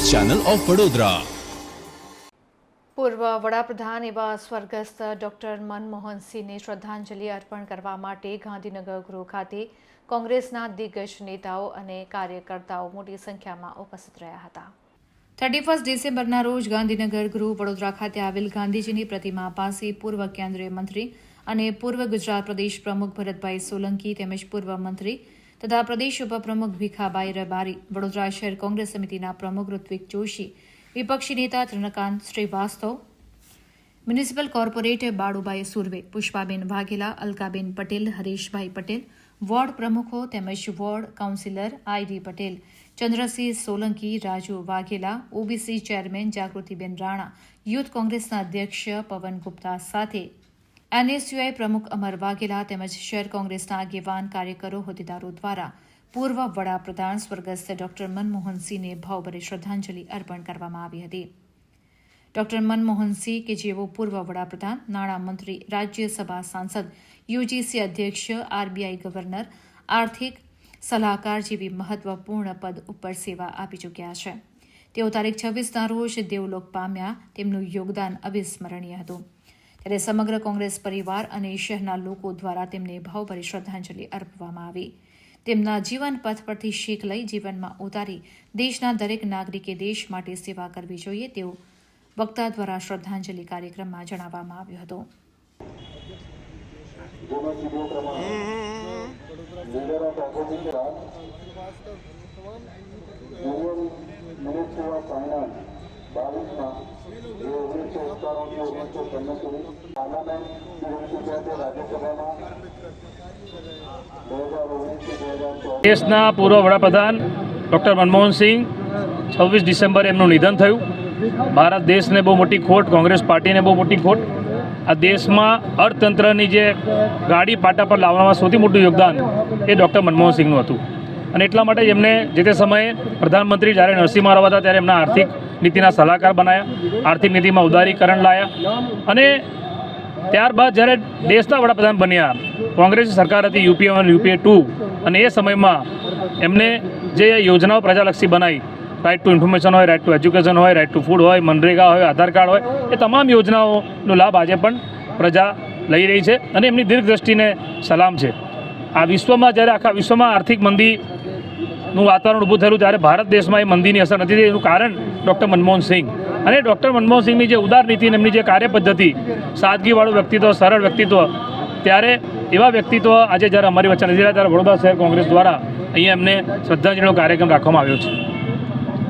Channel of Vadodara. પૂર્વ વડાપ્રધાન એવા સ્વર્ગસ્થ ડોક્ટર મનમોહનસિંહને શ્રદ્ધાંજલિ અર્પણ કરવા માટે ગાંધીનગર ગૃહ ખાતે કોંગ્રેસના દિગ્ગજ નેતાઓ અને કાર્યકર્તાઓ મોટી સંખ્યામાં ઉપસ્થિત રહ્યા હતા. થર્ટી ફર્સ્ટ ડિસેમ્બરના રોજ ગાંધીનગર ગૃહ વડોદરા ખાતે આવેલ ગાંધીજીની પ્રતિમા પાસે પૂર્વ કેન્દ્રીય મંત્રી અને પૂર્વ ગુજરાત પ્રદેશ પ્રમુખ ભરતભાઈ સોલંકી તેમજ પૂર્વ મંત્રી તથા પ્રદેશ ઉપપ્રમુખ ભીખાભાઈ રબારી, વડોદરા શહેર કોંગ્રેસ સમિતિના પ્રમુખ ઋત્વિક જોશી, વિપક્ષી નેતા Trinkant Shrivastava, municipal corporator Balubhai Surve, Pushpaben Vaghela, Alkaben Patel, Harishbhai Patel, ward પ્રમુખો તેમજ ward councillor ID Patel, Chandrasinh Solanki, Raju Vaghela, OBC chairman Jagrutiben Rana, youth કોંગ્રેસના અધ્યક્ષ પવન ગુપ્તા સાથે એનએસયુઆઈ પ્રમુખ અમર વાઘેલા તેમજ શહેર કોંગ્રેસના આગેવાન કાર્યકરો, હોદ્દેદારો દ્વારા પૂર્વ વડાપ્રધાન સ્વર્ગસ્થ ડોક્ટર મનમોહનસિંહને ભાવભરી શ્રદ્ધાંજલિ અર્પણ કરવામાં આવી હતી. ડોક્ટર મનમોહનસિંહ, કે જેઓ પૂર્વ વડાપ્રધાન નાણામંત્રી રાજ્યસભા સાંસદ, યુજીસી અધ્યક્ષ, આરબીઆઈ ગવર્નર, આર્થિક સલાહકાર જેવી મહત્વપૂર્ણ પદ ઉપર સેવા આપી ચૂક્યા છે. તેઓ તારીખ છવ્વીસના રોજ દેવલોક પામ્યા. તેમનું યોગદાન અવિસ્મરણીય હતું. ત્યારે સમગ્ર કોંગ્રેસ પરિવાર અને શહેરના લોકો દ્વારા તેમને ભાવભરી શ્રદ્ધાંજલિ અર્પવામાં આવી. તેમના જીવન પથ પરથી શીખ લઈ જીવનમાં ઉતારી દેશના દરેક નાગરિકે દેશ માટે સેવા કરવી જોઈએ તેવું વક્તા દ્વારા શ્રદ્ધાંજલિ કાર્યક્રમમાં જણાવવામાં આવ્યું હતું. જેનો દેશના પૂર્વ વડાપ્રધાન ડૉક્ટર મનમોહનસિંહ છવ્વીસ ડિસેમ્બરે એમનું નિધન થયું. ભારત દેશને બહુ મોટી ખોટ, કોંગ્રેસ પાર્ટીને બહુ મોટી ખોટ. આ દેશમાં અર્થતંત્રની જે ગાડી પાટા પર લાવવામાં સૌથી મોટું યોગદાન એ ડૉક્ટર મનમોહનસિંહનું હતું. અને એટલા માટે એમને જે તે સમયે પ્રધાનમંત્રી જ્યારે નરસિંહ રાવ હતા ત્યારે એમના આર્થિક નીતિના સલાહકાર બનાયા, આર્થિક નીતિમાં ઉદારીકરણ લાયા અને ત્યારબાદ જ્યારે દેશના વડાપ્રધાન બન્યા કોંગ્રેસ સરકાર હતી યુપીએ વન યુપીએ ટુ, અને એ સમયમાં એમને જે યોજનાઓ પ્રજાલક્ષી બનાવી રાઇટ ટુ ઇન્ફોર્મેશન હોય રાઇટ ટુ એજ્યુકેશન હોય રાઇટ ટુ ફૂડ હોય, મનરેગા હોય, આધાર કાર્ડ હોય, એ તમામ યોજનાઓનો લાભ આજે પણ પ્રજા લઈ રહી છે અને એમની દીર્ઘ દ્રષ્ટિને સલામ છે. આ વિશ્વમાં જ્યારે આખા વિશ્વમાં આર્થિક મંદીનું વાતાવરણ ઊભું થયેલું ત્યારે ભારત દેશમાં એ મંદીની અસર નથી થઈ એનું કારણ ડૉક્ટર મનમોહન સિંહ. અને ડૉક્ટર મનમોહન સિંહની જે ઉદાર નીતિ અને એમની જે કાર્યપદ્ધતિ, સાદગીવાળું વ્યક્તિત્વ, સરળ વ્યક્તિત્વ, ત્યારે એવા વ્યક્તિત્વ આજે જ્યારે અમારી વચ્ચે નથી રહ્યા, ત્યારે વડોદરા શહેર કોંગ્રેસ દ્વારા અહીંયા એમને શ્રદ્ધાંજલિનો કાર્યક્રમ રાખવામાં આવ્યો છે.